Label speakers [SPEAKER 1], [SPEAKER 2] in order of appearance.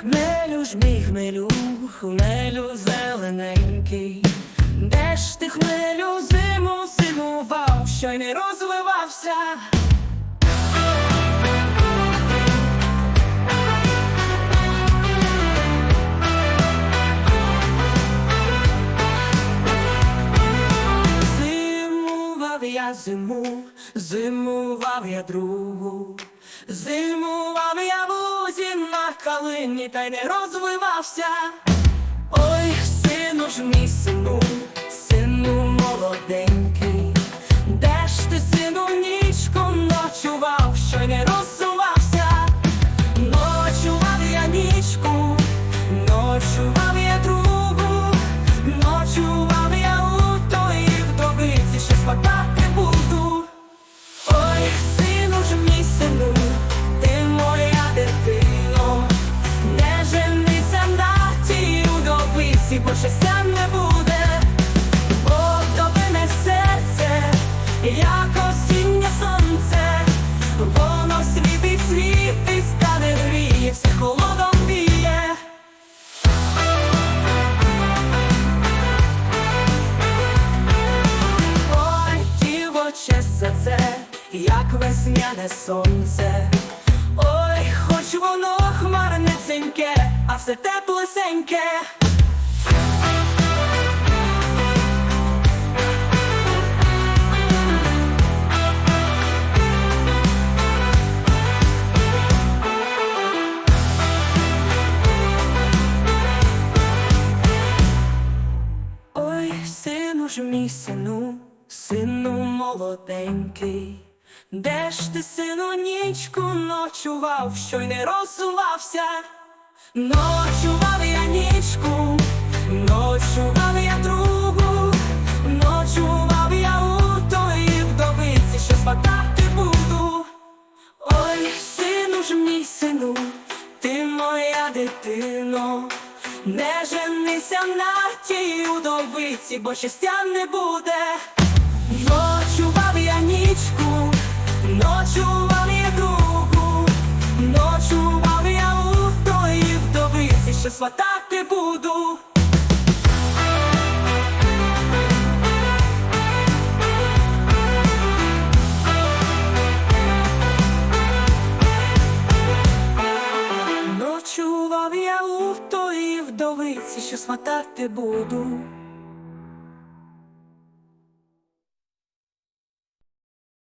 [SPEAKER 1] Хмелю ж мій хмелю, хмелю зелененький, де ж ти хмелю зиму зимував, що й не розвивався. Зимував я зиму, зимував я другу, зимував калині та й не розвивався. Ой, сину ж мій сину, удовиці, бо не буде, бо вдовине серце, як осіннє сонце, воно світить, світить, стане гріє, все холодом віє. Ой, дівоче серце, як весняне сонце. Ой, хоч воно хмарнесеньке, а все теплесеньке. Ж мій сину, сину молоденький, де ж ти, сину, нічку ночував, що й не розсувався, ночував я нічку, ночував не женися на тій удовиці, бо щастя не буде. Ночував я нічку, ночував я другу, ночував я у тої вдовиці, що сватати буду. У що сватати буду.